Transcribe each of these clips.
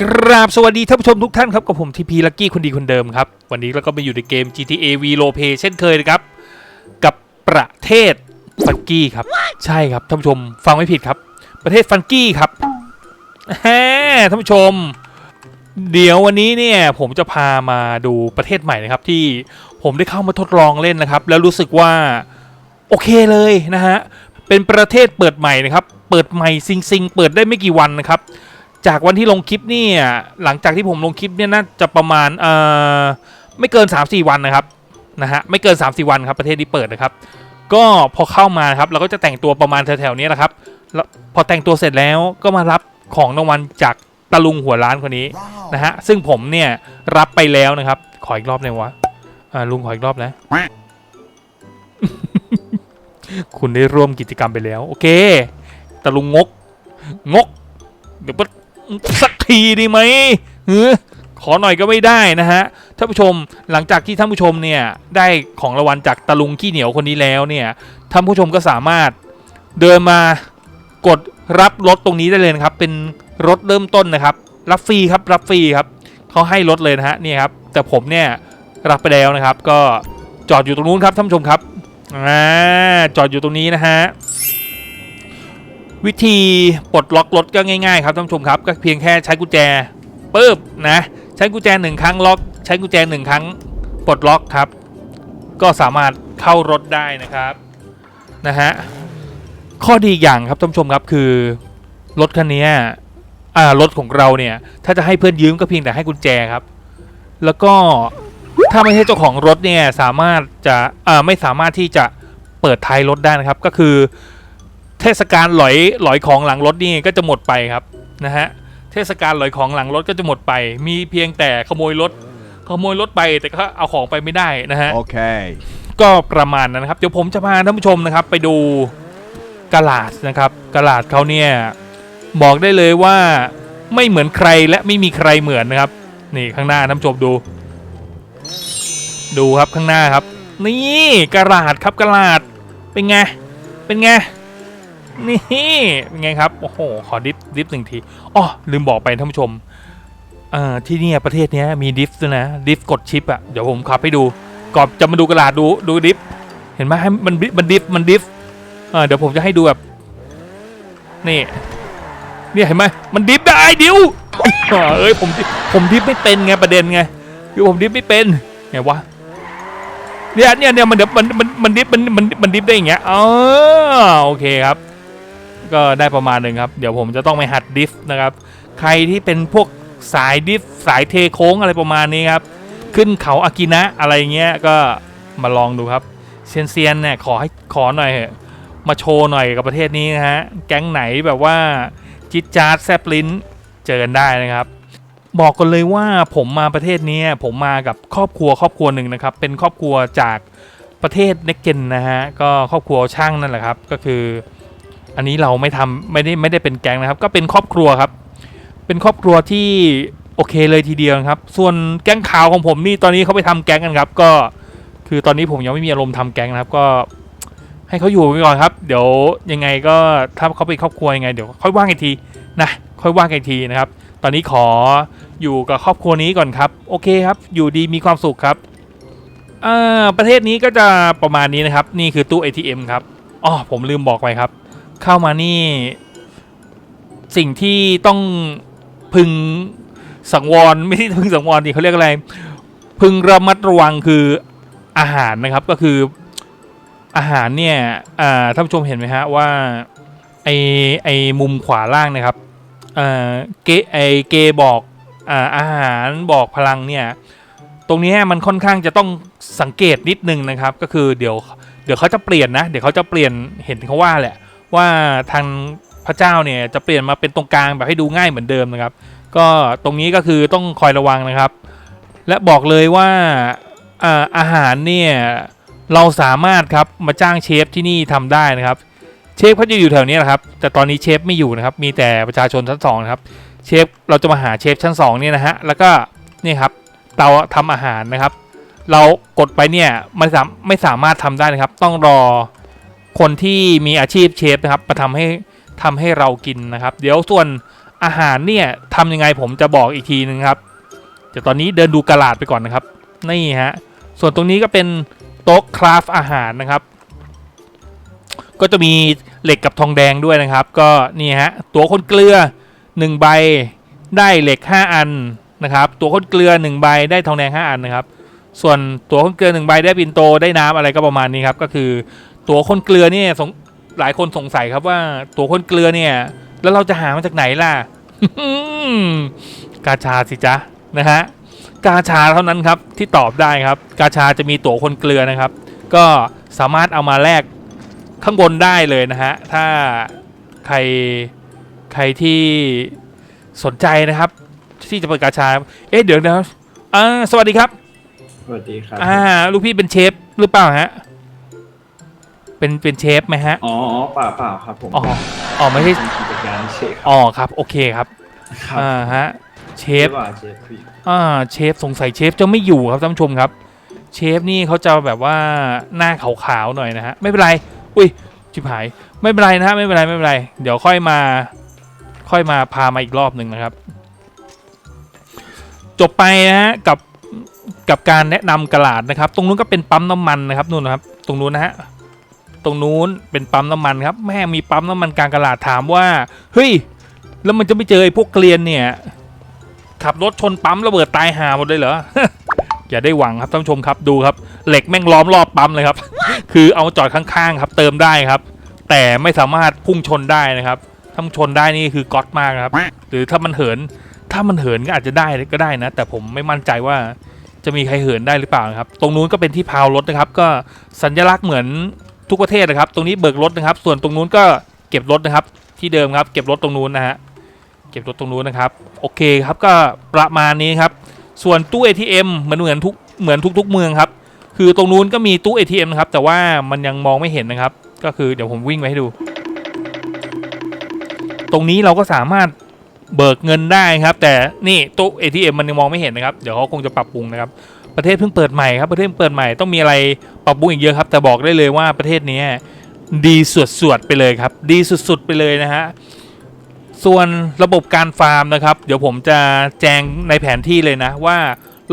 กราบสวัสดีท่านผู้ชมทุกท่านครับกับผมทีพีลักกี้คนดีคนเดิมครับ วันนี้เราก็มาอยู่ในเกม GTA V r o l e Play เช่นเคยนะครับ กับประเทศฟันกี้ครับ ใช่ครับท่านผู้ชมฟังไม่ผิดครับ ประเทศฟันกี้ครับแฮท่านผู้ชม เดี๋ยววันนี้เนี่ยผมจะพามาดูประเทศใหม่นะครับ ที่ผมได้เข้ามาทดลองเล่นนะครับ แล้วรู้สึกว่าโอเคเลยนะฮะเป็นประเทศเปิดใหม่นะครับ เปิดใหม่ซิงซิงๆเปิดได้ไม่กี่วันนะครับ จากวันที่ลงคลิปเนี่ยหลังจากที่ผมลงคลิปเนี่ยน่าจะประมาณเอ่อไม่เกิน 3-4 วันนะครับนะฮะไม่เกิน 3-4 วันครับประเทศนี้เปิดนะครับ ก็พอเข้ามาครับเราก็จะแต่งตัวประมาณแถวๆนี้แหละครับแล้วพอแต่งตัวเสร็จแล้วก็มารับของรางวัลจากตะลุงหัวร้านคนนี้นะฮะซึ่งผมเนี่ยรับไปแล้วนะครับ ขออีกรอบหนึ่งวะอ่าลุงขออีกรอบนะคุณได้ร่วมกิจกรรมไปแล้ว โอเคตะลุงงก งก เดี๋ยว สักทีดีไหมเออขอหน่อยก็ไม่ได้นะฮะท่านผู้ชมหลังจากที่ท่านผู้ชมเนี่ยได้ของรางวัลจากตะลุงขี้เหนียวคนนี้แล้วเนี่ยท่านผู้ชมก็สามารถเดินมากดรับรถตรงนี้ได้เลยนะครับ เป็นรถเริ่มต้นนะครับ รับฟรีครับรับฟรีครับเขาให้รถเลยนะฮะนี่ครับแต่ผมเนี่ยรับไปแล้วนะครับ ก็จอดอยู่ตรงนู้นครับท่านผู้ชมครับอ่าจอดอยู่ตรงนี้นะฮะ วิธีปลดล็อกรถก็ง่ายๆครับท่านผู้ชมครับก็เพียงแค่ใช้กุญแจปึ๊บนะใช้กุญแจหนึ่งครั้งล็อก ใช้กุญแจหนึ่งครั้งปลดล็อกครับ ก็สามารถเข้ารถได้นะครับนะฮะข้อดีอีกอย่างครับท่านผู้ชมครับคือรถคันนี้อ่ารถของเราเนี่ยถ้าจะให้เพื่อนยืมก็เพียงแต่ให้กุญแจครับ แล้วก็ถ้าไม่ใช่เจ้าของรถเนี่ยสามารถจะอ่าไม่สามารถที่จะเปิดท้ายรถได้นะครับก็คือ เทศกาลหลอยหลอยของหลังรถนี่ก็จะหมดไปครับนะฮะเทศกาลหลอยของหลังรถก็จะหมดไป มีเพียงแต่ขโมยรถขโมยรถไปแต่ก็เอาของไปไม่ได้นะฮะ Okay. ก็ประมาณนั้นนะครับ เดี๋ยวผมจะพาท่านผู้ชมนะครับ ไปดูกาลาดนะครับกาลาดเขาเนี่ยบอกได้เลยว่าไม่เหมือนใครและไม่มีใครเหมือนนะครับ นี่ข้างหน้าท่านผู้ชมดู ดูครับข้างหน้าครับ นี่กาลาดครับกาลาดเป็นไงเป็นไง นี่เป็นไงครับ โอ้โห ขอดิฟดิฟหนึ่งทีอ๋อลืมบอกไปท่านผู้ชมอ่อที่นี่ประเทศนี้มีดิฟด้วยนะ ดิฟกดชิปอะเดี๋ยวผมขับให้ดูก่อนจะมาดูกระดาษดูดูดิฟ เห็นไหมให้มันมันดิฟมันดิฟเออเดี๋ยวผมจะให้ดูแบบนี่เนี่ยเห็นไหมมันดิฟได้เดี๋ยวเอ้ยผมผมดิฟไม่เป็นไงประเด็นไงคือผมดิฟไม่เป็นไงวะเนี่ยเนี่ยเนี่ยมันเดี๋ยวมันมันมันดิฟมันมันมันดิฟได้อย่างเงี้ยอ๋อโอเคครับ ก็ได้ประมาณหนึ่งครับ เดี๋ยวผมจะต้องไปหัดดิฟนะครับ ใครที่เป็นพวกสายดิฟสายเทโค้งอะไรประมาณนี้ครับ ขึ้นเขาอากินะอะไรเงี้ยก็มาลองดูครับเซียนเซียนเนี่ยขอให้ขอหน่อยมาโชว์หน่อยกับประเทศนี้นะฮะ แก๊งไหนแบบว่าจิตจาร์ดแซบลิ้นเจอกันได้นะครับ บอกกันเลยว่าผมมาประเทศนี้ผมมากับครอบครัวครอบครัวหนึ่งนะครับ เป็นครอบครัวจากประเทศเนกเกนนะฮะ ก็ครอบครัวช่างนั่นแหละครับ ก็คือ อันนี้เราไม่ทำไม่ได้ไม่ได้เป็นแก๊งนะครับ ก็เป็นครอบครัวครับ เป็นครอบครัวที่โอเคเลยทีเดียวนะครับ ส่วนแก๊งข่าวของผมนี่ตอนนี้เขาไปทำแก๊งกันครับ ก็คือตอนนี้ผมยังไม่มีอารมณ์ทำแก๊งนะครับก็ให้เขาอยู่ไปก่อนครับ เดี๋ยวยังไงก็ถ้าเขาเป็นครอบครัวยังไงเดี๋ยวค่อยว่างอีกทีนะค่อยว่างอีกทีนะครับ ตอนนี้ขออยู่กับครอบครัวนี้ก่อนครับ โอเคครับ อยู่ดีมีความสุขครับอ่าประเทศนี้ก็จะประมาณนี้นะครับ นี่คือตู้ ATM ครับอ๋อผมลืมบอกไปครับ เข้ามานี่ สิ่งที่ต้องพึงสังวรไม่ใช่พึงสังวรดิเขาเรียกอะไร พึงระมัดระวังคืออาหารนะครับก็คืออาหารเนี่ยอ่าท่านผู้ชมเห็นไหมฮะว่าไอไอมุมขวาล่างนะครับอ่าเกไอเกบอกอ่าอาหารบอกพลังเนี่ยตรงนี้มันค่อนข้างจะต้องสังเกตนิดนึงนะครับ ก็คือเดี๋ยวเดี๋ยวเขาจะเปลี่ยนนะ เดี๋ยวเขาจะเปลี่ยนเห็นเขาว่าแหละ ว่าทางพระเจ้าเนี่ยจะเปลี่ยนมาเป็นตรงกลางแบบให้ดูง่ายเหมือนเดิมนะครับ ก็ตรงนี้ก็คือต้องคอยระวังนะครับ และบอกเลยว่าอาอาหารเนี่ยเราสามารถครับมาจ้างเชฟที่นี่ทำได้นะครับ เชฟเขาจะอยู่แถวนี้แหละครับ แต่ตอนนี้เชฟไม่อยู่นะครับ มีแต่ประชาชนชั้นสองนะครับ เชฟเราจะมาหาเชฟชั้นสองเนี่ยนะฮะแล้วก็นี่ครับเตาทำอาหารนะครับ เรากดไปเนี่ยม่สามไม่สามารถทำได้นะครับ ต้องรอ คนที่มีอาชีพเชฟนะครับมาทำให้ทำให้เรากินนะครับ เดี๋ยวส่วนอาหารเนี่ยทำยังไงผมจะบอกอีกทีนึงครับเดี๋ยวตอนนี้เดินดูกระลาดไปก่อนนะครับนี่ฮะส่วนตรงนี้ก็เป็นโต๊ะคราฟอาหารนะครับ ก็จะมีเหล็กกับทองแดงด้วยนะครับ ก็นี่ฮะตัวคนเกลือ1ใบได้เหล็ก 5 อันนะครับ ตัวคนเกลือ1ใบได้ทองแดง 5 อันนะครับ ส่วนตัวคนเกลือ1ใบได้ปินโตได้น้ำอะไรก็ประมาณนี้ครับก็คือ ตัวคนเกลือเนี่ยสงหลายคนสงสัยครับว่า ตัวคนเกลือเนี่ย แล้วเราจะหามาจากไหนล่ะกาชาสิจ๊ะนะฮะกาชาเท่านั้นครับที่ตอบได้ครับ กาชาจะมีตั๋วคนเกลือนะครับ ก็สามารถเอามาแลกข้างบนได้เลยนะฮะถ้าใครใครที่สนใจนะครับ ที่จะเปิดกาชา เอ๊ะเดี๋ยวนะครับอ่าสวัสดีครับ สวัสดีครับ อ่า ลูกพี่เป็นเชฟหรือเปล่าฮะ เป็นเป็นเชฟไหมฮะอ๋ออ๋อเปล่าเปล่าครับผมอ๋อ อ๋อไม่ใช่ เป็นกิจการเชฟอ๋อครับ โอเคครับ ครับอ่าฮะ เชเชฟฟ ว่าเชฟพี่อ่า เชฟสงสัยเชฟจะไม่อยู่ครับท่านผู้ชมครับ เชฟนี่เขาจะแบบว่าหน้าขาวๆหน่อยนะฮะ ไม่เป็นไร อุ้ยชิบหาย ไม่เป็นไรนะฮะ ไม่เป็นไร ไม่เป็นไร เดี๋ยวค่อยมา ค่อยมาพามาอีกรอบหนึ่งนะครับ จบไปนะฮะกับกับการแนะนำกระลาดนะครับ ตรงนู้นก็เป็นปั๊มน้ำมันนะครับนู่นนะครับ ตรงนู้นนะฮะต รงนู้นเป็นปั๊มน้ำมันครับแม่มีปั๊มน้ำมันกลางกระลาดถามว่าเฮ้ยแล้วมันจะไม่เจอไอ้พวกเกลียนเนี่ย ขับรถชนปั๊มระเบิดตายหาหมดเลยเหรออย่าได้หวังครับท่านผู้ชมครับดูครับ เหล็กแม่งล้อมรอบปั๊มเลยครับ คือเอาจอดข้างๆครับ เติมได้ครับ แต่ไม่สามารถพุ่งชนได้นะครับถ้าชนได้นี่คือก๊อตมากครับ หรือถ้ามันเหิน ถ้ามันเหินก็อาจจะได้ก็ได้นะ แต่ผมไม่มั่นใจว่าจะมีใครเหินได้หรือเปล่านะครับ ตรงนู้นก็เป็นที่พาวรถนะครับ ก็สัญลักษณ์เหมือน ทุกประเทศนะครับ ตรงนี้เบิกรถนะครับ ส่วนตรงนู้นก็เก็บรถนะครับ ที่เดิมครับ เก็บรถตรงนู้นนะฮะเก็บรถตรงนู้นนะครับ โอเคครับก็ประมาณนี้ครับ ส่วนตู้ ATM เหมือนเหมือนทุกเหมือนทุกๆเมืองครับ คือตรงนู้นก็มีตู้ ATM นะครับ แต่ว่ามันยังมองไม่เห็นนะครับ ก็คือเดี๋ยวผมวิ่งไปให้ดู ตรงนี้เราก็สามารถเบิกเงินได้ครับ แต่นี่ตู้ ATM มันยังมองไม่เห็นนะครับ เดี๋ยวเขาคงจะปรับปรุงนะครับ ประเทศเพิ่งเปิดใหม่ครับประเทศเพิ่งเปิดใหม่ต้องมีอะไรปรับปรุงอีกเยอะครับ แต่บอกได้เลยว่าประเทศนี้ดีสวดๆไปเลยครับ ดีสุดๆไปเลยนะฮะส่วนระบบการฟาร์มนะครับ เดี๋ยวผมจะแจ้งในแผนที่เลยนะว่า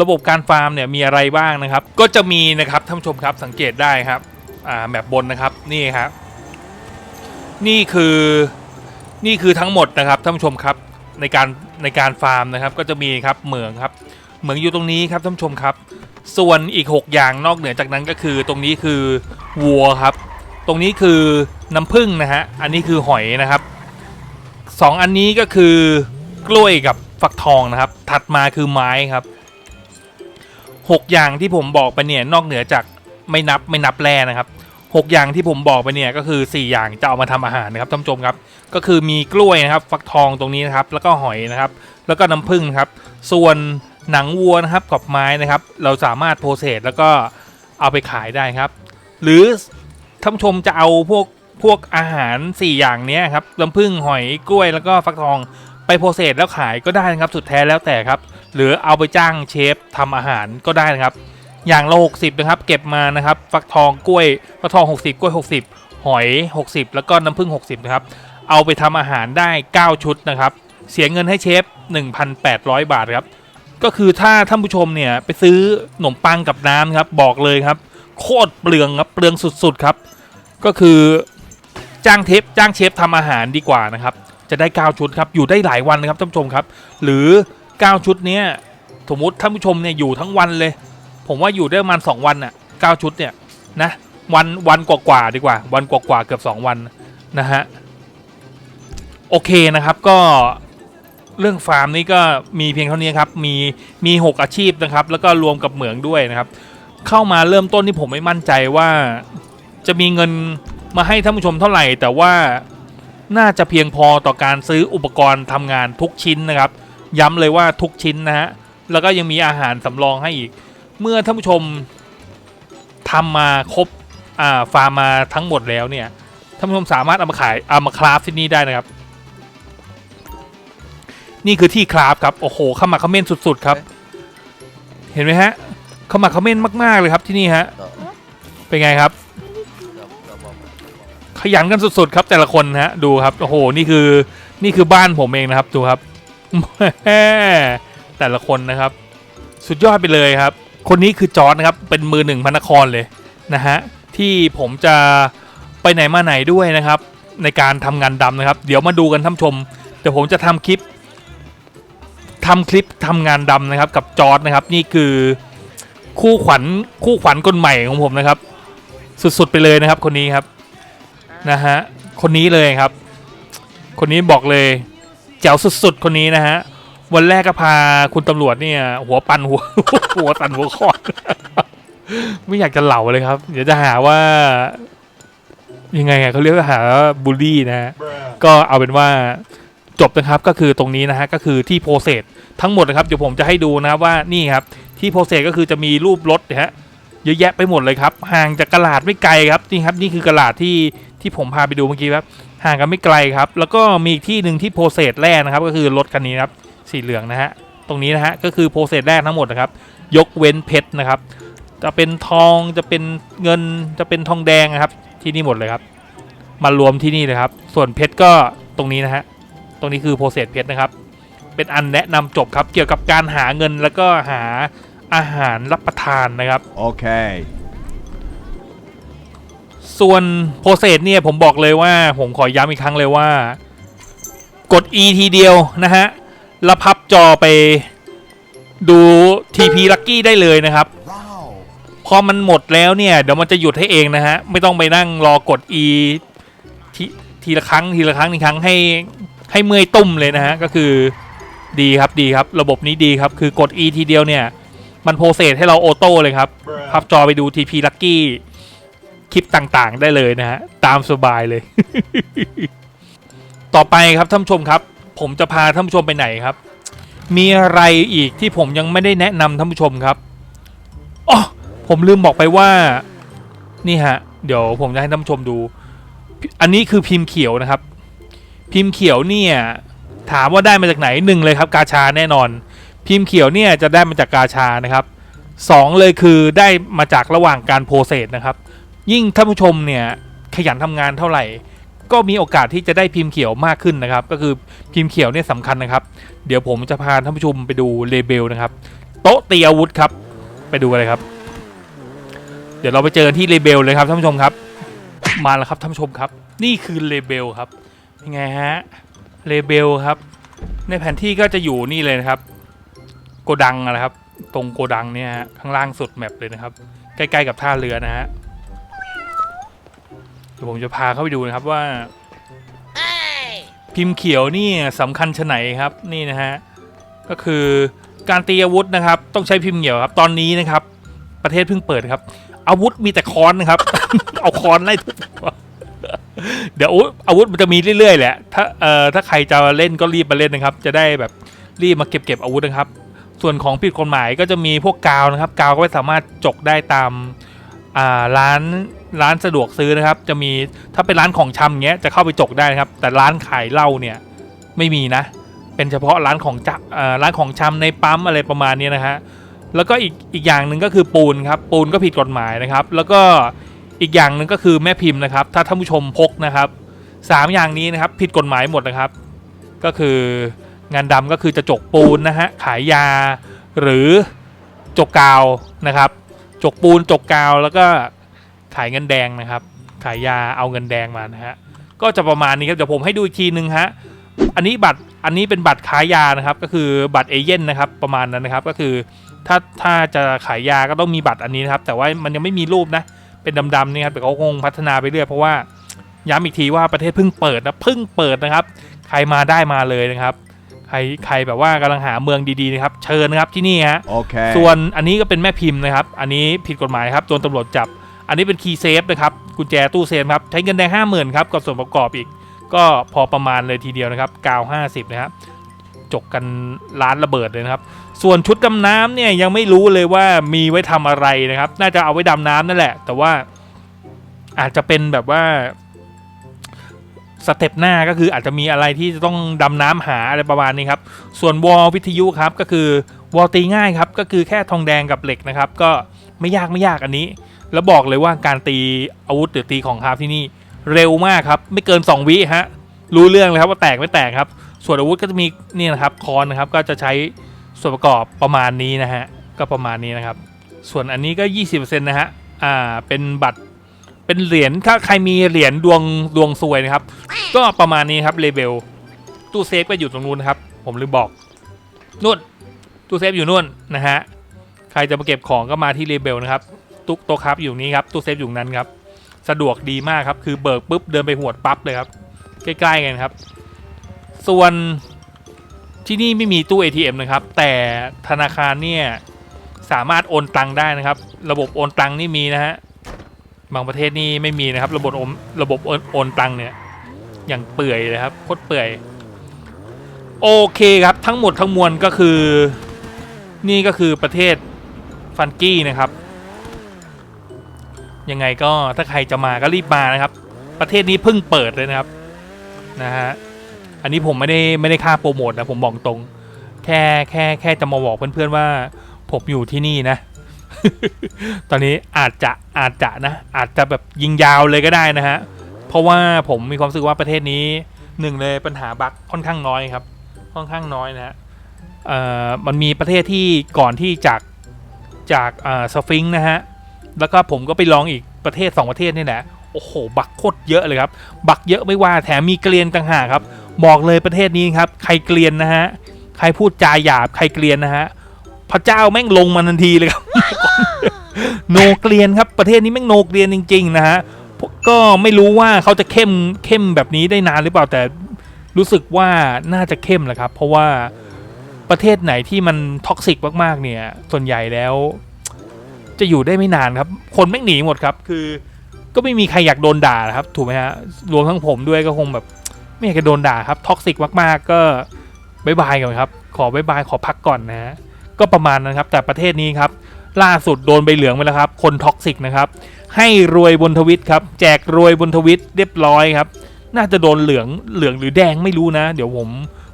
ระบบการฟาร์มเนี่ยมีอะไรบ้างนะครับ ก็จะมีนะครับท่านชมครับสังเกตได้ครับอ่าแบบบนนะครับนี่ครับนี่คือนี่คือทั้งหมดนะครับท่านชมครับในการในการฟาร์มนะครับ ก็จะมีครับเหมืองครับ เหมืองอยู่ตรงนี้ครับท่านชมครับ ส่วนอีก 6 อย่างนอกเหนือจากนั้นก็คือตรงนี้คือวัวครับ ตรงนี้คือน้ำผึ้งนะฮะอันนี้คือหอยนะครับสองอันนี้ก็คือกล้วยกับฟักทองนะครับ ถัดมาคือไม้ครับหกอย่างที่ผมบอกไปเนี่ยนอกเหนือจากไม่นับไม่นับแร่นะครับหกอย่างที่ผมบอกไปเนี่ยก็คือสี่อย่างจะเอามาทำอาหารนะครับท่านผู้ชมครับก็คือมีกล้วยนะครับ ฟักทองตรงนี้นะครับ แล้วก็หอยนะครับ แล้วก็น้ำผึ้งครับ ส่วน หนังวัวนะครับกับไม้นะครับ เราสามารถโปรเซสแล้วก็เอาไปขายได้ครับ หรือท่านชมจะเอาพวกพวกอาหาร 4 อย่างนี้ครับน้ำผึ้งหอยกล้วยแล้วก็ฟักทองไปโปรเซสแล้วขายก็ได้นะครับสุดแท้แล้วแต่ครับ หรือเอาไปจ้างเชฟทำอาหารก็ได้นะครับ อย่างละ60นะครับ เก็บมานะครับฟักทองกล้วยฟักทอง 60 กล้วย 60 หอย 60 แล้วก็น้ำผึ้ง60นะครับเอาไปทำอาหารได้ 9 ชุดนะครับ เสียเงินให้เชฟ 1,800 บาทครับ ก็คือถ้าท่านผู้ชมเนี่ยไปซื้อขนมปังกับน้ำครับบอกเลยครับ โคตรเปลืองครับเปลืองสุดๆครับ ก็คือจ้างเทปจ้างเชฟทำอาหารดีกว่านะครับ จะได้9ชุดครับอยู่ได้หลายวันนะครับท่านผู้ชมครับ หรือ 9 ชุดเนี้ยสมมติท่านผู้ชมเนี่ยอยู่ทั้งวันเลย ผมว่าอยู่ได้ประมาณ2วันน่ะ9ชุดเนี่ยนะวันวันกว่าๆดีกว่า วันกว่าๆเกือบ 2 วันนะฮะโอเคนะครับก็ เรื่องฟาร์มนี้ก็มีเพียงเท่านี้ครับ มีมี 6 อาชีพนะครับ แล้วก็รวมกับเหมืองด้วยนะครับ เข้ามาเริ่มต้นที่ผมไม่มั่นใจว่าจะมีเงินมาให้ท่านผู้ชมเท่าไหร่ แต่ว่าน่าจะเพียงพอต่อการซื้ออุปกรณ์ทำงานทุกชิ้นนะครับ ย้ำเลยว่าทุกชิ้นนะฮะแล้วก็ยังมีอาหารสำรองให้อีก เมื่อท่านผู้ชมทำมาครบอ่าฟาร์มมาทั้งหมดแล้วเนี่ยท่านผู้ชมสามารถเอามาขายเอามาคราฟที่นี่ได้นะครับ นี่คือที่คราฟครับ โอ้โหเข้ามาคอมเมนต์สุดๆครับ เห็นไหมฮะเข้ามาคอมเมนต์มากๆเลยครับที่นี่ฮะ เป็นไงครับ ขยันกันสุดๆครับแต่ละคนนะฮะ ดูครับ โอ้โห นี่คือ นี่คือบ้านผมเองนะครับ ดูครับ แต่ละคนนะครับ สุดยอดไปเลยครับ คนนี้คือจอร์ดนะครับ เป็นมือหนึ่งพระนครเลยนะฮะ ที่ผมจะไปไหนมาไหนด้วยนะครับ ในการทำงานดำนะครับ เดี๋ยวมาดูกันท่านผู้ชม เดี๋ยวผมจะทำคลิป ทำคลิปทำงานดำนะครับกับจอร์ดนะครับ นี่คือคู่ขวัญคู่ขวัญคนใหม่ของผมนะครับ สุดๆไปเลยนะครับ คนนี้ครับนะฮะคนนี้เลยครับ คนนี้บอกเลยแจ๋วสุดๆคนนี้นะฮะวันแรกก็พาคุณตำรวจเนี่ย หัวปันหัวหัวตันหัวคอนไม่อยากจะเหล่าเลยครับ เดี๋ยวจะหาว่า ยังไงอะเขาเรียกว่าหาบูลลี่นะฮะก็เอาเป็นว่า จบนะครับก็คือตรงนี้นะฮะก็คือที่โพเซสทั้งหมดนะครับเดี๋ยวผมจะให้ดูนะว่านี่ครับที่โพเซสก็คือจะมีรูปรถนะฮะเยอะแยะไปหมดเลยครับห่างจากกระลาดไม่ไกลครับนี่ครับนี่คือกระลาดที่ที่ผมพาไปดูเมื่อกี้ครับห่างกันไม่ไกลครับ แล้วก็มีอีกที่หนึ่งที่โพเซสแรกนะครับ ก็คือรถคันนี้ครับสีเหลืองนะฮะตรงนี้นะฮะก็คือโปรเซสแรกทั้งหมดนะครับ ยกเว้นเพชรนะครับ จะเป็นทองจะเป็นเงินจะเป็นทองแดงนะครับ ที่นี่หมดเลยครับ มารวมที่นี่เลยครับ ส่วนเพชรก็ตรงนี้นะฮะ ตรงนี้คือโปรเซสเพชรนะครับ เป็นอันแนะนำจบครับ เกี่ยวกับการหาเงินแล้วก็หาอาหารรับประทานนะครับ Okay. ส่วนโปรเซสเนี่ยผมบอกเลยว่า ผมขอย้ำอีกครั้งเลยว่า กด E ทีเดียวนะฮะแล้วพับจอไปดู TP Lucky ได้เลยนะครับ Wow. พอมันหมดแล้วเนี่ยเดี๋ยวมันจะหยุดให้เองนะฮะ ไม่ต้องไปนั่งรอกด E ทีทีละครั้งทีละครั้งทีละครั้งให้ ให้เมื่อยตุ้มเลยนะฮะก็คือดีครับดีครับ ระบบนี้ดีครับ คือกด E ทีเดียวเนี่ย มันโปรเซสให้เราออโต้เลยครับพับจอไปดู TP Lucky คลิปต่างๆ ได้เลยนะฮะ ตามสบายเลย ต่อไปครับท่านผู้ชมครับ ผมจะพาท่านผู้ชมไปไหนครับ มีอะไรอีกที่ผมยังไม่ได้แนะนำท่านผู้ชมครับอ๋อผมลืมบอกไปว่า นี่ฮะ เดี๋ยวผมจะให้ท่านผู้ชมดู อันนี้คือพิมพ์เขียวนะครับ พิมพ์เขียวเนี่ยถามว่าได้มาจากไหนหนึ่งเลยครับกาชาแน่นอน พิมพ์เขียวเนี่ยจะได้มาจากกาชานะครับสองเลยคือได้มาจากระหว่างการโปรเซสนะครับ ยิ่งท่านผู้ชมเนี่ยขยันทำงานเท่าไหร่ ก็มีโอกาสที่จะได้พิมพ์เขียวมากขึ้นนะครับ ก็คือพิมพ์เขียวเนี่ยสำคัญนะครับ เดี๋ยวผมจะพาท่านผู้ชมไปดูเลเบลนะครับ โต๊ะตีอาวุธครับ ไปดูกันเลยครับ เดี๋ยวเราไปเจอที่เลเบลเลยครับท่านผู้ชมครับ มาแล้วครับท่านผู้ชมครับ นี่คือเลเบลครับ ยังไงฮะเลเบลครับ ในแผนที่ก็จะอยู่นี่เลยนะครับ โกดังนะครับ ตรงโกดังเนี่ยฮะข้างล่างสุดแมปเลยนะครับ ใกล้ๆกับท่าเรือนะฮะเดี๋ยวผมจะพาเข้าไปดูนะครับว่า พิมพ์เขียวนี่สำคัญชะไหนครับนี่นะฮะก็คือการตีอาวุธนะครับ ต้องใช้พิมพ์เขียวครับ ตอนนี้นะครับ ประเทศเพิ่งเปิดครับ อาวุธมีแต่ค้อนนะครับ เอาค้อนไล่ทุบหัว เดี๋ยวอาวุธมันจะมีเรื่อยๆแหละ ถ้าเอ่อถ้าใครจะเล่นก็รีบมาเล่นนะครับ จะได้แบบรีบมาเก็บเก็บอาวุธนะครับ ส่วนของผิดกฎหมายก็จะมีพวกกาวนะครับ กาวก็ไม่สามารถจกได้ตามอ่าร้านร้านสะดวกซื้อนะครับ จะมีถ้าเป็นร้านของชำเงี้ยจะเข้าไปจกได้นะครับ แต่ร้านขายเหล้าเนี่ยไม่มีนะ เป็นเฉพาะร้านของจัอ่าร้านของชำในปั๊มอะไรประมาณนี้นะฮะแล้วก็อีกอีกอย่างหนึ่งก็คือปูนครับปูนก็ผิดกฎหมายนะครับ แล้วก็ อีกอย่างหนึ่งก็คือแม่พิมพ์นะครับ ถ้าท่านผู้ชมพกนะครับสามอย่างนี้นะครับผิดกฎหมายหมดนะครับ ก็คืองานดำก็คือจะจกปูนนะฮะขายยา หรือจกกาวนะครับ จกปูนจกกาวแล้วก็ขายเงินแดงนะครับ ขายยาเอาเงินแดงมานะฮะก็จะประมาณนี้ครับเดี๋ยวผมให้ดูอีกทีนึงฮะอันนี้บัตรอันนี้เป็นบัตรขายยานะครับ ก็คือบัตรเอเย่นนะครับประมาณนั้นนะครับก็คือถ้าถ้าจะขายยาก็ต้องมีบัตรอันนี้นะครับ แต่ว่ามันยังไม่มีรูปนะ เป็นดำๆนี่ครับแต่เขาคงพัฒนาไปเรื่อยเพราะว่าย้ำอีกทีว่าประเทศเพิ่งเปิดนะเพิ่งเปิดนะครับ ใครมาได้มาเลยนะครับ ใครใครแบบว่ากำลังหาเมืองดีๆนะครับ เชิญนะครับที่นี่ฮะ Okay. ส่วนอันนี้ก็เป็นแม่พิมพ์นะครับ อันนี้ผิดกฎหมายครับโดนตำรวจจับ อันนี้เป็นคีย์เซฟนะครับกุญแจตู้เซฟครับใช้เงินแดงห้าหมื่นครับกับส่วนประกอบอีก ก็พอประมาณเลยทีเดียวนะครับกาวห้าสิบนะครับ จกกันร้านระเบิดเลยนะครับ ส่วนชุดดำน้ำเนี่ยยังไม่รู้เลยว่ามีไว้ทำอะไรนะครับ น่าจะเอาไว้ดำน้ำนั่นแหละ แต่ว่าอาจจะเป็นแบบว่าสเต็ปหน้าก็คืออาจจะมีอะไรที่จะต้องดำน้ำหาอะไรประมาณนี้ครับ ส่วนวอลวิทยุครับก็คือวอลตีง่ายครับก็คือแค่ทองแดงกับเหล็กนะครับ ก็ไม่ยากไม่ยากอันนี้ แล้วบอกเลยว่าการตีอาวุธหรือตีของคราฟที่นี่เร็วมากครับ ไม่เกิน 2 วิฮะรู้เรื่องเลยครับว่าแตกไม่แตกครับ ส่วนอาวุธก็จะมีนี่นะครับคอนนะครับก็จะใช้ส่วนประกอบประมาณนี้นะฮะก็ประมาณนี้นะครับ ส่วนอันนี้ก็ 20%นะฮะอ่าเป็นบัตรเป็นเหรียญถ้าใครมีเหรียญดวงดวงซวยนะครับ ก็ประมาณนี้ครับเลเบลตู้เซฟก็อยู่ตรงนู้นครับ ผมลืมบอกนู่นตู้เซฟอยู่นู่นนะฮะใครจะมาเก็บของก็มาที่เลเบลนะครับตุ๊กโต๊ะครับอยู่นี้ครับตู้เซฟอยู่นั้นครับ สะดวกดีมากครับ คือเบิกปุ๊บเดินไปหวดปั๊บเลยครับ ใกล้ๆกันครับ ส่วนที่นี่ไม่มีตู้ ATM นะครับ แต่ธนาคารเนี่ยสามารถโอนตังได้นะครับ ระบบโอนตังนี่มีนะฮะบางประเทศนี่ไม่มีนะครับ ระบบโอนระบบโอนโอนตังเนี่ยอย่างเปื่อยเลยครับโคตรเปื่อยโอเคครับทั้งหมดทั้งมวลก็คือ นี่ก็คือประเทศฟันกี้นะครับ ยังไงก็ถ้าใครจะมาก็รีบมานะครับ ประเทศนี้เพิ่งเปิดเลยนะครับนะฮะ อันนี้ผมไม่ได้ไม่ได้ค่าโปรโมทนะผมบอกตรง แค่แค่แค่จะมาบอกเพื่อนๆว่า ผมอยู่ที่นี่นะ ตอนนี้อาจจะอาจจะนะ อาจจะแบบยิงยาวเลยก็ได้นะฮะ เพราะว่าผมมีความรู้สึกว่าประเทศนี้หนึ่งเลยปัญหาบั๊กค่อนข้างน้อยครับ ค่อนข้างน้อยนะฮะมันมีประเทศที่ก่อนที่จากจากอ่าสฟิงค์นะฮะ แล้วก็ผมก็ไปลองอีกประเทศ 2 ประเทศนี่แหละ โอ้โห บักโคตรเยอะเลยครับ บักเยอะไม่ว่าแถมมีเกลียนต่างหากครับ บอกเลยประเทศนี้ครับ ใครเกลียนนะฮะ ใครพูดจาหยาบใครเกลียนนะฮะ พระเจ้าแม่งลงมาทันทีเลยครับ โนเกลียนครับ ประเทศนี้แม่งโนเกลียนจริง ๆ นะฮะ ก็ไม่รู้ว่าเขาจะเข้มเข้มแบบนี้ได้นานหรือเปล่าแต่รู้สึกว่าน่าจะเข้มแหละครับ เพราะว่าประเทศไหนที่มันท็อกซิกมากๆเนี่ย ส่วนใหญ่แล้ว จะอยู่ได้ไม่นานครับ คนแม่งหนีหมดครับ คือ ก็ไม่มีใครอยากโดนด่านะครับ ถูกไหมฮะรวมทั้งผมด้วยก็คงแบบ ไม่อยากจะโดนด่าครับท็อกซิกมากๆ ก็บายบายก่อนครับ ขอบายบายขอพักก่อนนะ ก็ประมาณนั้นครับ แต่ประเทศนี้ครับ ล่าสุดโดนใบเหลืองไปแล้วครับ คนท็อกซิกนะครับ ให้รวยบนทวิตครับ แจกรวยบนทวิตเรียบร้อยครับ น่าจะโดนเหลืองเหลืองหรือแดงไม่รู้นะ เดี๋ยวผม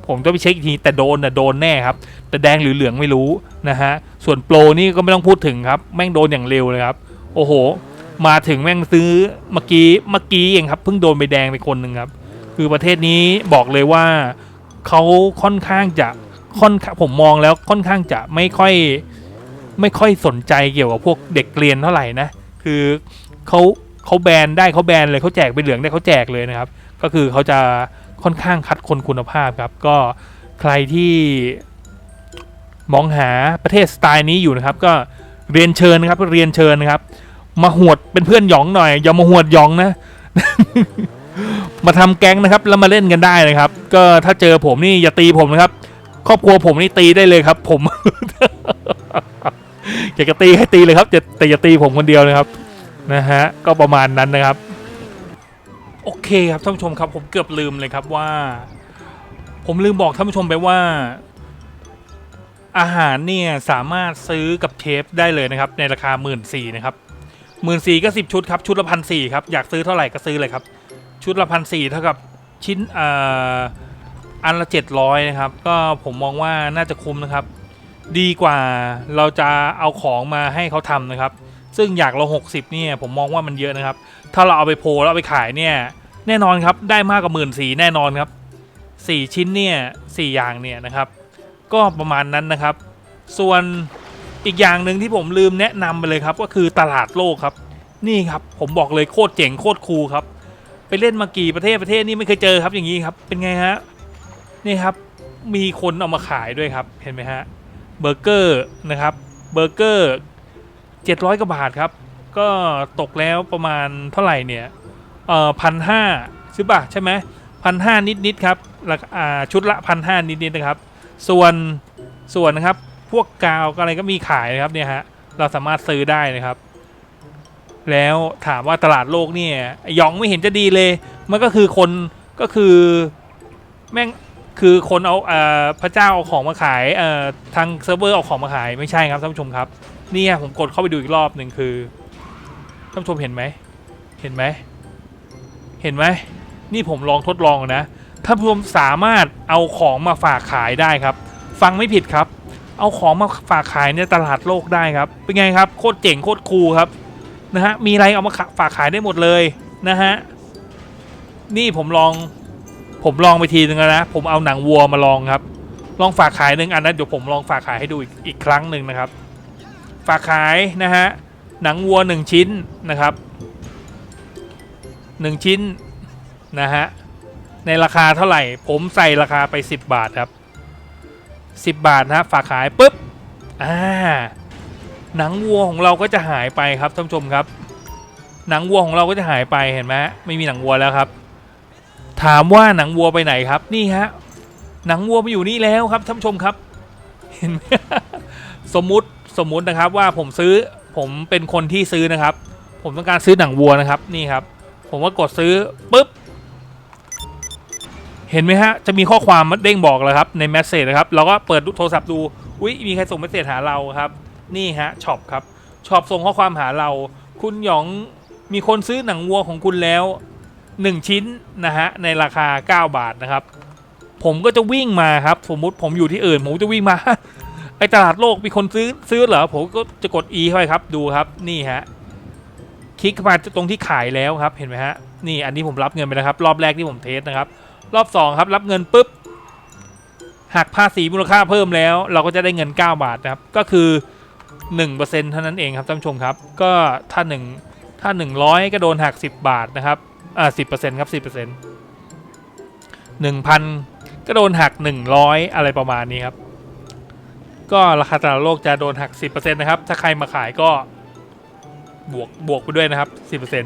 ผมต้องไปเช็คอีกทีแต่โดนนะโดนแน่ครับ แต่แดงหรือเหลืองไม่รู้นะฮะ ส่วนโปรนี่ก็ไม่ต้องพูดถึงครับ แม่งโดนอย่างเร็วเลยครับ โอ้โห มาถึงแม่งซื้อเมื่อกี้เมื่อกี้เองครับเพิ่งโดนใบแดงไปคนหนึ่งครับ คือประเทศนี้บอกเลยว่าเขาค่อนข้างจะค่อนผมมองแล้วค่อนข้างจะไม่ค่อยไม่ค่อยสนใจเกี่ยวกับพวกเด็กเรียนเท่าไหร่นะคือเขาเขาแบนได้เขาแบนเลยเขาแจกใบเหลืองได้เขาแจกเลยนะครับ ก็คือเขาจะค่อนข้างคัดคนคุณภาพครับ ก็ใครที่มองหาประเทศสไตล์นี้อยู่นะครับ ก็เรียนเชิญนะครับเรียนเชิญนะครับ มาหวดเป็นเพื่อนหยองหน่อย อย่ามาหวดหยองนะ มาทำแก๊งนะครับแล้วมาเล่นกันได้นะครับ ก็ถ้าเจอผมนี่อย่าตีผมนะครับครอบครัวผมนี่ตีได้เลยครับ ผมอยากจะตีให้ตีเลยครับแต่แต่อย่าตีผมคนเดียวนะครับนะฮะก็ประมาณนั้นนะครับ โอเคครับท่านผู้ชมครับ ผมเกือบลืมเลยครับว่า ผมลืมบอกท่านผู้ชมไปว่า อาหารเนี่ยสามารถซื้อกับเชฟได้เลยนะครับ ในราคา1 4ื่นสี่นะครับหมื่นสี่ก็สิบชุดครับชุดละพันสี่ครับอยากซื้อเท่าไหร่ก็ซื้อเลยครับ ชุดละพันสี่เท่ากับชิ้นอ่ออันละเจ็ดร้อยนะครับ ก็ผมมองว่าน่าจะคุ้มนะครับ ดีกว่าเราจะเอาของมาให้เขาทำนะครับ ซึ่งอยากเรา 60 เนี่ย ผมมองว่ามันเยอะนะครับ ถ้าเราเอาไปโพลแล้วเอาไปขายเนี่ย แน่นอนครับ ได้มากกว่าหมื่นสีแน่นอนครับสี่ชิ้นเนี่ยสี่อย่างเนี่ยนะครับ ก็ประมาณนั้นนะครับ ส่วนอีกอย่างหนึ่งที่ผมลืมแนะนำไปเลยครับ ก็คือตลาดโลกครับ นี่ครับ ผมบอกเลยโคตรเจ๋งโคตรคูลครับ ไปเล่นมากี่ประเทศประเทศนี่ไม่เคยเจอครับอย่างนี้ครับ เป็นไงฮะนี่ครับมีคนเอามาขายด้วยครับเห็นไหมฮะเบอร์เกอร์นะครับเบอร์เกอร์เจ็ดร้อยกว่าบาทครับ ก็ตกแล้วประมาณเท่าไหร่เนี่ยเอ่อพันห้าซื้อป่ะใช่ไหมพันห้านิดนิดๆครับราคาชุดละพันห้านิดนิดๆนะครับ ส่วนส่วนนะครับพวกกาวอะไรก็มีขายนะครับเนี่ยฮะเราสามารถซื้อได้นะครับ แล้วถามว่าตลาดโลกเนี่ยไอ้หยองไม่เห็นจะดีเลย มันก็คือคนก็คือแม่งคือคนเอาเอ่อพระเจ้าเอาของมาขายเอ่อทางเซิร์ฟเวอร์เอาของมาขายไม่ใช่ครับท่านผู้ชมครับนี่ผมกดเข้าไปดูอีกรอบหนึ่งคือท่านผู้ชมเห็นไหมเห็นไหมเห็นไหมนี่ผมลองทดลองนะท่านผู้ชมสามารถเอาของมาฝากขายได้ครับ ฟังไม่ผิดครับ เอาของมาฝากขายในตลาดโลกได้ครับเป็นไงครับโคตรเจ๋งโคตรคูลครับ นะฮะมีอะไรเอามาฝากขายได้หมดเลยนะฮะนี่ผมลองผมลองไปทีนึงแล้วนะผมเอาหนังวัวมาลองครับ ลองฝากขายหนึ่งอันนั้นเดี๋ยวผมลองฝากขายให้ดูอีกอีกครั้งหนึ่งนะครับ ฝากขายนะฮะหนังวัวหนึ่งชิ้นนะครับหนึ่งชิ้นนะฮะในราคาเท่าไหร่ ผมใส่ราคาไป 10 บาทครับ 10 บาทนะฝากขายปุ๊บอ่า หนังวัวของเราก็จะหายไปครับท่านผู้ชมครับ หนังวัวของเราก็จะหายไปเห็นไหมไม่มีหนังวัวแล้วครับ ถามว่าหนังวัวไปไหนครับนี่ฮะหนังวัวมาอยู่นี่แล้วครับท่านผู้ชมครับ เห็นไหมสมมุติสมมุตินะครับว่าผมซื้อผมเป็นคนที่ซื้อนะครับ ผมต้องการซื้อหนังวัวนะครับนี่ครับ ผมก็กดซื้อปุ๊บเห็นไหมฮะ จะมีข้อความมาเด้งบอกเลยครับ ในแมสเซจนะครับ เราก็เปิดโทรศัพท์ดู อุ้ยมีใครส่งเมสเซจหาเราครับ นี่ฮะช็อปครับช็อปส่งข้อความหาเรา คุณหยองมีคนซื้อหนังวัวของคุณแล้ว 1 ชิ้นนะฮะในราคา 9 บาทนะครับ ผมก็จะวิ่งมาครับ สมมุติผมอยู่ที่อื่น ผมจะวิ่งมาไอตลาดโลกมีคนซื้อซื้อเหรอผมก็จะกด E เข้าไปครับดูครับนี่ฮะคลิกมาตรงที่ขายแล้วครับเห็นไหมฮะนี่อันนี้ผมรับเงินไปนะครับ รอบแรกที่ผมเทสนะครับ รอบ 2 ครับ รับเงินปุ๊บหักภาษีมูลค่าเพิ่มแล้ว เราก็จะได้เงิน 9 บาทนะครับ ก็คือ 1%เท่านั้นเองครับท่านผู้ชมครับ ก็ถ้า 1 ถ้า 100 ก็โดนหัก 10 บาทนะครับอ่า10%ครับ10% 1,000ก็โดนหัก 100 อะไรประมาณนี้ครับ ก็ราคาตลาดโลกจะโดนหัก 10%นะครับ ถ้าใครมาขายก็บวกบวกไปด้วยนะครับ 10%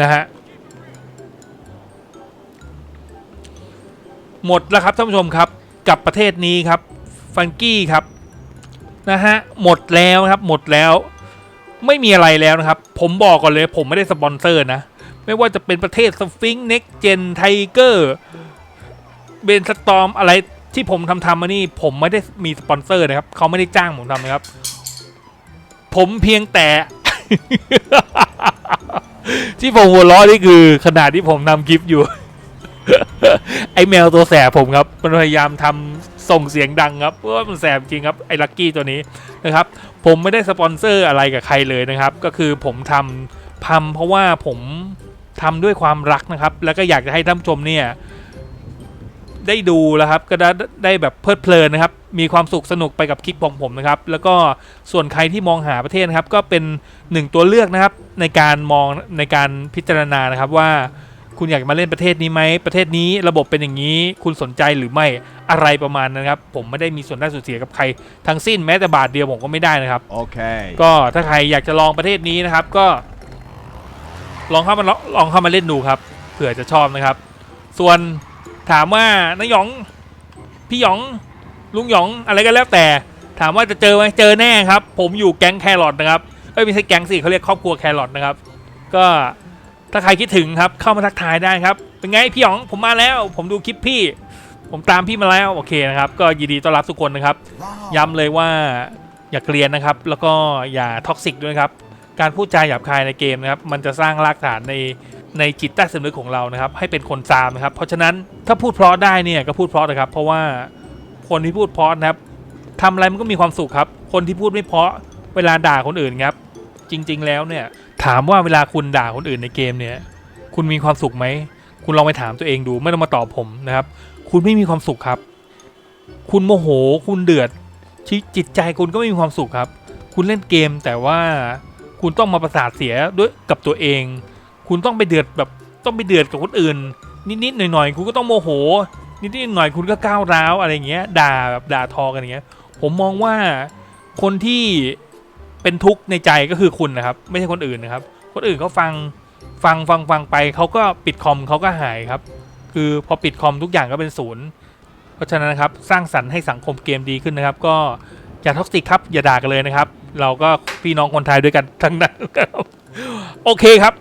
นะฮะหมดแล้วครับท่านผู้ชมครับกับประเทศนี้ครับฟังกี้ครับ นะฮะหมดแล้วครับหมดแล้ว ไม่มีอะไรแล้วนะครับ ผมบอกก่อนเลย ผมไม่ได้สปอนเซอร์นะ ไม่ว่าจะเป็นประเทศสฟิงค์เน็กเจนไทเกอร์เบนสตอมอะไรที่ผมทำทำมานี่ผมไม่ได้มีสปอนเซอร์นะครับเขาไม่ได้จ้างผมทำนะครับ ผมเพียงแต่ ที่ผมหัวเราะนี่คือขนาดที่ผมทำคลิปอยู่ ไอแมวตัวแสบผมครับ มันพยายามทำ ส่งเสียงดังครับเพราะว่ามันแสบจริงครับไอ้ลักกี้ตัวนี้นะครับ ผมไม่ได้สปอนเซอร์อะไรกับใครเลยนะครับ ก็คือผมทำทำเพราะว่าผมทำด้วยความรักนะครับ แล้วก็อยากจะให้ท่านชมเนี่ยได้ดูแล้วครับก็ได้ได้แบบเพลิดเพลินนะครับ มีความสุขสนุกไปกับคลิปของผมนะครับ แล้วก็ส่วนใครที่มองหาประเทศนะครับ ก็เป็นหนึ่งตัวเลือกนะครับในการมองในการพิจารณานะครับว่า คุณอยากมาเล่นประเทศนี้ไหมประเทศนี้ระบบเป็นอย่างนี้ คุณสนใจหรือไม่อะไรประมาณนั้นครับ ผมไม่ได้มีส่วนได้ส่วนเสียกับใครทั้งสิ้นแม้แต่บาทเดียวผมก็ไม่ได้นะครับ Okay. ก็ถ้าใครอยากจะลองประเทศนี้นะครับ ก็ ลองเข้ามาลองลองเข้ามาเล่นดูครับเผื่อจะชอบนะครับ ส่วนถามว่านายหยองพี่หยองลุงหยองอะไรก็แล้วแต่ ถามว่าจะเจอไหมเจอแน่ครับ ผมอยู่แก๊งแครอทนะครับเอ้ยไม่ใช่แก๊งสิเขาเรียกครอบครัวแครอทนะครับ ก็ ถ้าใครคิดถึงครับเข้ามาทักทายได้ครับ เป็นไงพี่หยองผมมาแล้ว ผมดูคลิปพี่ ผมตามพี่มาแล้วโอเคนะครับ ก็ยินดีต้อนรับทุกคนนะครับ ย้ำเลยว่าอย่าเกลียนนะครับ แล้วก็อย่าท็อกซิกด้วยครับ การพูดจาหยาบคายในเกมนะครับ มันจะสร้างรากฐานในในจิตใต้สำนึกของเรานะครับ ให้เป็นคนซามนะครับ เพราะฉะนั้นถ้าพูดเพราะได้เนี่ยก็พูดเพราะนะครับ เพราะว่าคนที่พูดเพราะนะครับทำอะไรมันก็มีความสุขครับ คนที่พูดไม่เพราะเวลาด่าคนอื่นครับ จริง ๆ แล้วเนี่ยถามว่าเวลาคุณด่าคนอื่นในเกมเนี่ย คุณมีความสุขไหม คุณลองไปถามตัวเองดูไม่ต้องมาตอบผมนะครับ คุณไม่มีความสุขครับ คุณโมโห คุณเดือดจิตใจคุณก็ไม่มีความสุขครับ คุณเล่นเกมแต่ว่าคุณต้องมาประสาทเสียด้วยกับตัวเอง คุณต้องไปเดือดแบบต้องไปเดือดกับคนอื่น นิดๆหน่อยๆคุณก็ต้องโมโห นิดๆหน่อยๆคุณก็ก้าวร้าวอะไรอย่างเงี้ย ด่าแบบด่าทอกันอย่างเงี้ย ผมมองว่าคนที่ เป็นทุกข์ในใจก็คือคุณนะครับ ไม่ใช่คนอื่นนะครับ คนอื่นเขาฟังฟังฟังฟังไปเขาก็ปิดคอมเขาก็หายครับ คือพอปิดคอมทุกอย่างก็เป็นศูนย์เพราะฉะนั้นนะครับสร้างสรรค์ให้สังคมเกมดีขึ้นนะครับ ก็อย่าท็อกซิกครับอย่าด่ากันเลยนะครับ เราก็พี่น้องคนไทยด้วยกันทั้งนั้นครับโอเคครับ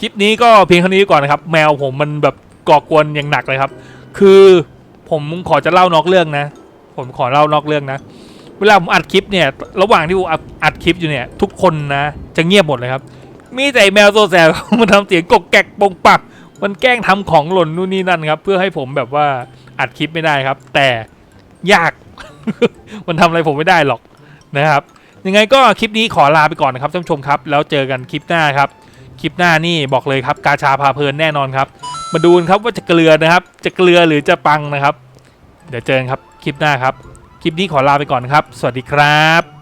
คลิปนี้ก็เพียงเท่านี้ก่อนนะครับ แมวผมมันแบบก่อกวนอย่างหนักเลยครับ คือผมขอจะเล่านอกเรื่องนะ ผมขอเล่านอกเรื่องนะ เวลาผมอัดคลิปเนี่ย ระหว่างที่ผมอัดคลิปอยู่เนี่ย ทุกคนนะ จะเงียบหมดเลยครับ มีแต่แมวโซแซบมันทำเสียงกกแกกปงปัก มันแกล้งทำของหล่นนู่นนี่นั่นครับ เพื่อให้ผมแบบว่าอัดคลิปไม่ได้ครับ แต่ยาก มันทำอะไรผมไม่ได้หรอกนะครับ ยังไงก็คลิปนี้ขอลาไปก่อนนะครับท่านผู้ชมครับ แล้วเจอกันคลิปหน้าครับ คลิปหน้านี่บอกเลยครับ กาชาพาเพลินแน่นอนครับ มาดูนครับว่าจะเกลือนะครับ จะเกลือหรือจะปังนะครับ เดี๋ยวเจอกันครับคลิปหน้าครับ คลิปนี้ขอลาไปก่อนครับ สวัสดีครับ